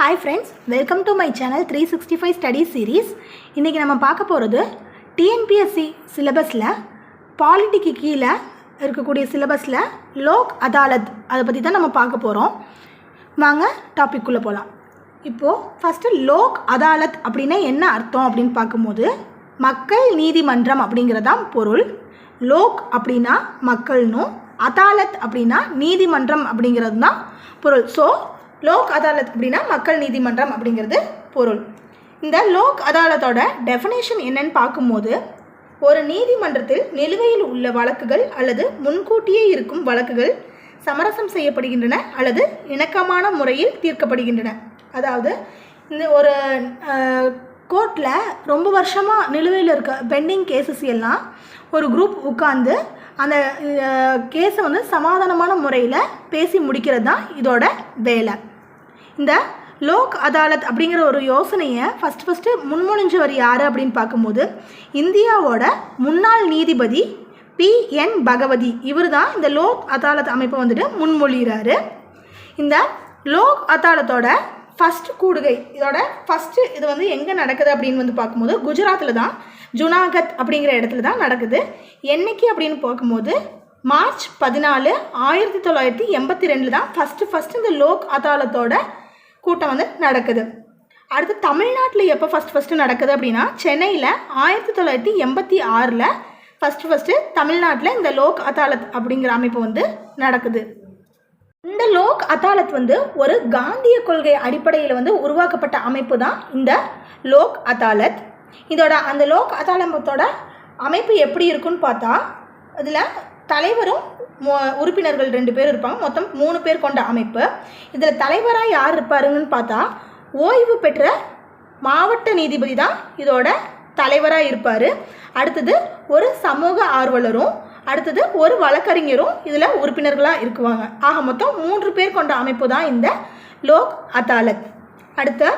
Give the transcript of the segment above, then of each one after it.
Hi friends welcome to my channel three sixty five study series இன்றைக்கி நம்ம பார்க்க போகிறது டிஎன்பிஎஸ்சி சிலபஸில் பாலிட்டிக்கு கீழே இருக்கக்கூடிய சிலபஸில் லோக் அதாலத் அதை பற்றி தான் நம்ம பார்க்க போகிறோம் வாங்க டாப்பிக்குள்ளே போகலாம் இப்போது ஃபஸ்ட்டு லோக் அதாலத் அப்படின்னா என்ன அர்த்தம் அப்படின்னு பார்க்கும்போது மக்கள் நீதிமன்றம் அப்படிங்கிறதான் பொருள். லோக் அப்படின்னா மக்கள்னும் அதாலத் அப்படின்னா நீதிமன்றம் அப்படிங்கிறது தான் பொருள். ஸோ லோக் அதாலத் அப்படின்னா மக்கள் நீதிமன்றம் அப்படிங்கிறது பொருள். இந்த லோக் அதாலத்தோட டெஃபினேஷன் என்னன்னு பார்க்கும்போது ஒரு நீதிமன்றத்தில் நிலுவையில் உள்ள வழக்குகள் அல்லது முன்கூட்டியே இருக்கும் வழக்குகள் சமரசம் செய்யப்படுகின்றன அல்லது இணக்கமான முறையில் தீர்க்கப்படுகின்றன. அதாவது இந்த ஒரு கோர்ட்டில் ரொம்ப வருஷமாக நிலுவையில் இருக்க பெண்டிங் கேசஸ் எல்லாம் ஒரு குரூப் உட்காந்து அந்த கேஸை வந்து சமாதானமான முறையில் பேசி முடிக்கிறது தான் இதோட வேலை. இந்த லோக் அதாலத் அப்படிங்கிற ஒரு யோசனையை ஃபஸ்ட் ஃபஸ்ட்டு முன்மொழிஞ்சவர் யார் அப்படின்னு பார்க்கும்போது இந்தியாவோட முன்னாள் நீதிபதி பி. என். பகவதி. இவர் தான் இந்த லோக் அதாலத் அமைப்பை வந்துட்டு முன்மொழிகிறாரு. இந்த லோக் அதாலத்தோட ஃபஸ்ட்டு கூடுகை இதோட ஃபஸ்ட்டு இது வந்து எங்கே நடக்குது அப்படின்னு வந்து பார்க்கும்போது குஜராத்தில் தான் ஜுனாகத் அப்படிங்கிற இடத்துல தான் நடக்குது. என்னைக்கு அப்படின்னு பார்க்கும்போது மார்ச் பதினாலு ஆயிரத்தி தொள்ளாயிரத்தி எண்பத்தி ரெண்டில் தான் ஃபஸ்ட்டு ஃபஸ்ட்டு இந்த லோக் அதாலத்தோட கூட்டம் வந்து நடக்குது. அடுத்து தமிழ்நாட்டில் எப்போ ஃபஸ்ட் ஃபஸ்ட்டு நடக்குது அப்படின்னா சென்னையில் ஆயிரத்தி தொள்ளாயிரத்தி எண்பத்தி ஆறில் ஃபஸ்ட்டு ஃபஸ்ட்டு தமிழ்நாட்டில் இந்த லோக் அதாலத் அப்படிங்கிற அமைப்பு வந்து நடக்குது. இந்த லோக் அதாலத் வந்து ஒரு காந்திய கொள்கை அடிப்படையில் வந்து உருவாக்கப்பட்ட அமைப்பு தான் இந்த லோக் அதாலத். இதோட அந்த லோக் அதாலத்தோட அமைப்பு எப்படி இருக்குன்னு பார்த்தா அதில் தலைவரும் உறுப்பினர்கள் ரெண்டு பேர் இருப்பாங்க. மொத்தம் மூணு பேர் கொண்ட அமைப்பு. இதில் தலைவராக யார் இருப்பாருங்கன்னு பார்த்தா ஓய்வு பெற்ற மாவட்ட நீதிபதி தான் இதோட தலைவராக இருப்பார். அடுத்தது ஒரு சமூக ஆர்வலரும் அடுத்தது ஒரு வழக்கறிஞரும் இதில் உறுப்பினர்களாக இருக்குவாங்க. ஆக மொத்தம் மூன்று பேர் கொண்ட அமைப்பு தான் இந்த லோக் அதாலத். அடுத்து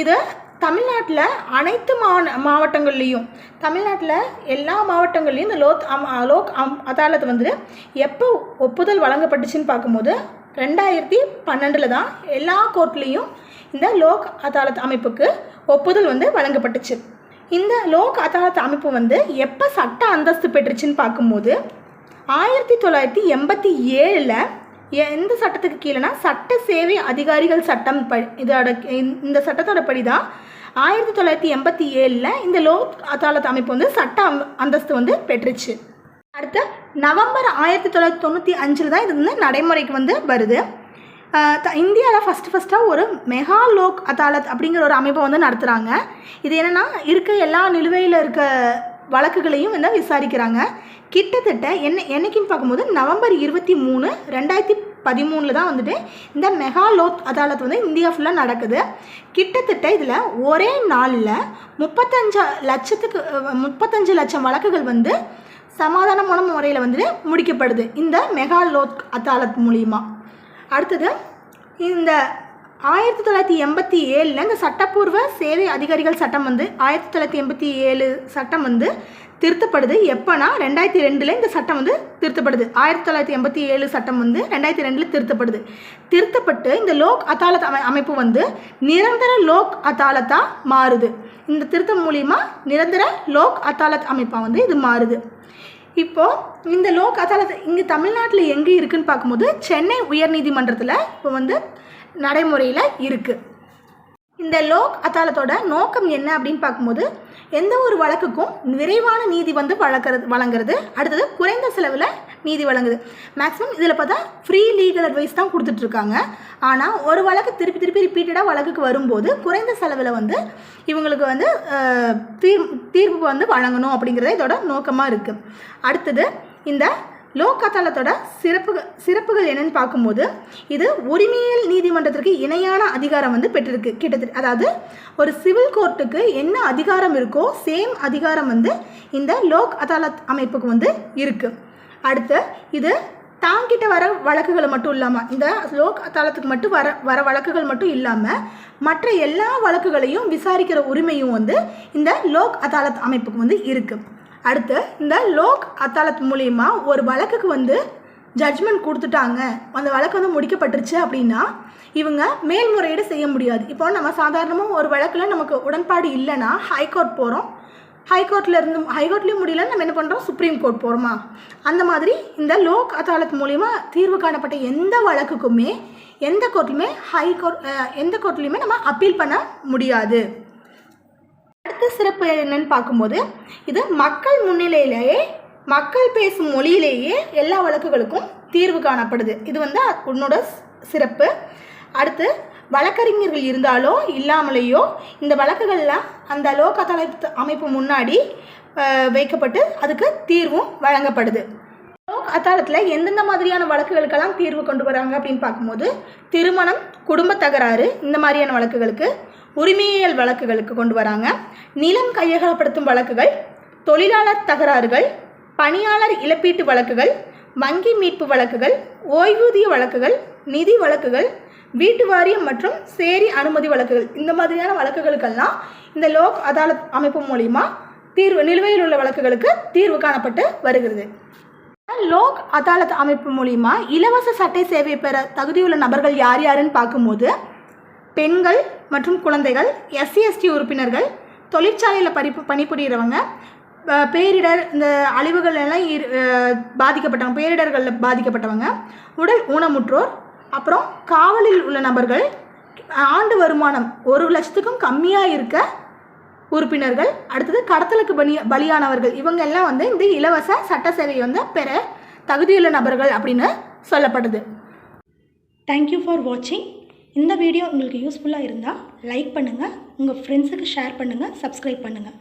இது தமிழ்நாட்டில் அனைத்து மாவ மாவட்டங்கள்லேயும் தமிழ்நாட்டில் எல்லா மாவட்டங்கள்லேயும் இந்த லோக் அம் லோக் அம் அதாலத் வந்து எப்போ ஒப்புதல் வழங்கப்பட்டுச்சுன்னு பார்க்கும்போது ரெண்டாயிரத்தி பன்னெண்டில் தான் எல்லா கோர்ட்லேயும் இந்த லோக் அதாலத் அமைப்புக்கு ஒப்புதல் வந்து வழங்கப்பட்டுச்சு. இந்த லோக் அதாலத் அமைப்பு வந்து எப்போ சட்ட அந்தஸ்து பெற்றுச்சுன்னு பார்க்கும்போது ஆயிரத்தி தொள்ளாயிரத்தி எண்பத்தி ஏழில் எந்த சட்டத்துக்கு கீழேனா சட்ட சேவை அதிகாரிகள் சட்டம் ப இதோட இந்த சட்டத்தோட படி தான் ஆயிரத்தி தொள்ளாயிரத்தி எண்பத்தி ஏழில் இந்த லோக் அதாலத் அமைப்பு வந்து சட்ட அந்தஸ்து வந்து பெற்றுச்சு. அடுத்து நவம்பர் ஆயிரத்தி தொள்ளாயிரத்தி தொண்ணூற்றி அஞ்சில் தான் இது வந்து நடைமுறைக்கு வந்து வருது. இந்தியாவில் ஃபஸ்ட்டு ஃபஸ்ட்டாக ஒரு மெகா லோக் அதாலத் அப்படிங்கிற ஒரு அமைப்பை வந்து நடத்துகிறாங்க இது என்னென்னா இருக்க எல்லா நிலுவையில் இருக்க வழக்குகளையும் வந்து விசாரிக்கிறாங்க. கிட்டத்தட்ட என்ன என்னைக்குன்னு பார்க்கும்போது நவம்பர் இருபத்தி மூணு ரெண்டாயிரத்தி பதிமூணில் தான் வந்துட்டு இந்த மெகா லோக் அதாலத் வந்து இந்தியா ஃபுல்லாக நடக்குது. கிட்டத்தட்ட இதில் ஒரே நாளில் முப்பத்தஞ்சு லட்சத்துக்கு முப்பத்தஞ்சு லட்சம் வழக்குகள் வந்து சமாதானமான முறையில் வந்துட்டு முடிக்கப்படுது இந்த மெகா லோக் அதாலத் மூலிமா அடுத்தது இந்த ஆயிரத்தி தொள்ளாயிரத்தி எண்பத்தி ஏழில் இந்த சட்டப்பூர்வ சேவை அதிகாரிகள் சட்டம் வந்து ஆயிரத்தி தொள்ளாயிரத்தி எண்பத்தி ஏழு சட்டம் வந்து திருத்தப்படுது. எப்போனா ரெண்டாயிரத்தி ரெண்டில் இந்த சட்டம் வந்து திருத்தப்படுது. ஆயிரத்தி தொள்ளாயிரத்தி எண்பத்தி ஏழு சட்டம் வந்து ரெண்டாயிரத்தி ரெண்டில் திருத்தப்படுது. திருத்தப்பட்டு இந்த லோக் அதாலத் அமை அமைப்பு வந்து நிரந்தர லோக் அதாலத்தாக மாறுது. இந்த திருத்தம் மூலிமா நிரந்தர லோக் அதாலத் அமைப்பாக வந்து இது மாறுது. இப்போது இந்த லோக் அதாலத் இங்கே தமிழ்நாட்டில் எங்கே இருக்குதுன்னு பார்க்கும்போது சென்னை உயர்நீதிமன்றத்தில் இப்போ வந்து நடைமுறையில் இருக்குது இந்த லோக் அதாலத்தோட நோக்கம் என்ன அப்படின்னு பார்க்கும்போது எந்த ஒரு வழக்குக்கும் விரைவான நீதி வந்து வழக்கிறது வழங்குறது. அடுத்தது குறைந்த செலவில் நீதி வழங்குது. மேக்ஸிமம் இதில் பார்த்தா ஃப்ரீ லீகல் அட்வைஸ் தான் கொடுத்துட்ருக்காங்க. ஆனால் ஒரு வழக்கு திருப்பி திருப்பி ரிப்பீட்டடாக வழக்குக்கு வரும்போது குறைந்த செலவில் வந்து இவங்களுக்கு வந்து தீர் தீர்ப்பு வந்து வழங்கணும் அப்படிங்கிறது இதோட நோக்கமாக இருக்குது அடுத்தது இந்த லோக் அதாலத்தோட சிறப்புகள் சிறப்புகள் என்னன்னு பார்க்கும்போது இது உரிமையியல் நீதிமன்றத்திற்கு இணையான அதிகாரம் வந்து பெற்றிருக்கு. கிட்டத்தட்ட அதாவது ஒரு சிவில் கோர்ட்டுக்கு என்ன அதிகாரம் இருக்கோ சேம் அதிகாரம் வந்து இந்த லோக் அதாலத் அமைப்புக்கு வந்து இருக்குது அடுத்து இது தாங்கிட்ட வர வழக்குகளை மட்டும் இல்லாமல் இந்த லோக் அதாலத்துக்கு மட்டும் வர வர வழக்குகள் மட்டும் இல்லாமல் மற்ற எல்லா வழக்குகளையும் விசாரிக்கிற உரிமையும் வந்து இந்த லோக் அதாலத் அமைப்புக்கு வந்து இருக்குது அடுத்து இந்த லோக் அதாலத் மூலயமா ஒரு வழக்குக்கு வந்து ஜட்ஜ்மெண்ட் கொடுத்துட்டாங்க. அந்த வழக்கு வந்து முடிக்கப்பட்டுருச்சு அப்படின்னா இவங்க மேல்முறையீடு செய்ய முடியாது. இப்போ நம்ம சாதாரணமாக ஒரு வழக்கில் நமக்கு உடன்பாடு இல்லைன்னா ஹைகோர்ட் போகிறோம் ஹைகோர்ட்டில் இருந்து ஹைகோர்ட்லேயும் முடியல நம்ம என்ன பண்ணுறோம் சுப்ரீம் கோர்ட் போகிறோமா அந்த மாதிரி இந்த லோக் அதாலத் மூலிமா தீர்வு காணப்பட்ட எந்த வழக்குக்குமே எந்த கோர்ட்லையுமே ஹைகோர்ட் எந்த கோர்ட்லையுமே நம்ம அப்பீல் பண்ண முடியாது. அடுத்த சிறப்பு என்னன்னு பார்க்கும்போது இது மக்கள் முன்னிலையிலேயே மக்கள் பேசும் மொழியிலேயே எல்லா வழக்குகளுக்கும் தீர்வு காணப்படுது. இது வந்து உன்னோட சிறப்பு. அடுத்து வழக்கறிஞர்கள் இருந்தாலோ இல்லாமலேயோ இந்த வழக்குகள்லாம் அந்த லோக அதாலத் அமைப்பு முன்னாடி வைக்கப்பட்டு அதுக்கு தீர்வும் வழங்கப்படுது. லோக் அதாலத்தில் எந்தெந்த மாதிரியான வழக்குகளுக்கெல்லாம் தீர்வு கொண்டு வராங்க அப்படின்னு பார்க்கும்போது திருமணம் குடும்ப தகராறு இந்த மாதிரியான வழக்குகளுக்கு உரிமையியல் வழக்குகளுக்கு கொண்டு வராங்க. நிலம் கையகப்படுத்தும் வழக்குகள் தொழிலாளர் தகராறுகள் பணியாளர் இழப்பீட்டு வழக்குகள் வங்கி மீட்பு வழக்குகள் ஓய்வூதிய வழக்குகள் நிதி வழக்குகள் வீட்டு வாரியம் மற்றும் சேரி அனுமதி வழக்குகள். இந்த மாதிரியான வழக்குகளுக்கெல்லாம் இந்த லோக் அதாலத் அமைப்பு மூலிமா தீர்வு நிலுவையில் உள்ள வழக்குகளுக்கு தீர்வு காணப்பட்டு வருகிறது. லோக் அதாலத் அமைப்பு மூலிமா இலவச சட்டை சேவை பெற தகுதியுள்ள நபர்கள் யார் யாருன்னு பார்க்கும்போது பெண்கள் மற்றும் குழந்தைகள் எஸ்சி எஸ்டி உறுப்பினர்கள் தொழிற்சாலையில் பரிப்பு பணிபுரிகிறவங்க பேரிடர் இந்த அழிவுகள் எல்லாம் இரு- பாதிக்கப்பட்டவங்க பேரிடர்களில் பாதிக்கப்பட்டவங்க உடல் ஊனமுற்றோர் அப்புறம் காவலில் உள்ள நபர்கள் ஆண்டு வருமானம் ஒரு லட்சத்துக்கும் கம்மியாக இருக்க உறுப்பினர்கள் அடுத்தது கடத்தலுக்கு பலி பலியானவர்கள் இவங்க எல்லாம் வந்து இந்த இலவச சட்ட சேவையை வந்து பெற தகுதியுள்ள நபர்கள் அப்படின்னு சொல்லப்படுது. தேங்க்யூ ஃபார் வாட்சிங் இந்த வீடியோ உங்களுக்கு யூஸ்ஃபுல்லாக இருந்தால் லைக் பண்ணுங்கள் உங்கள் ஃப்ரெண்ட்ஸுக்கு ஷேர் பண்ணுங்கள் சப்ஸ்கிரைப் பண்ணுங்கள்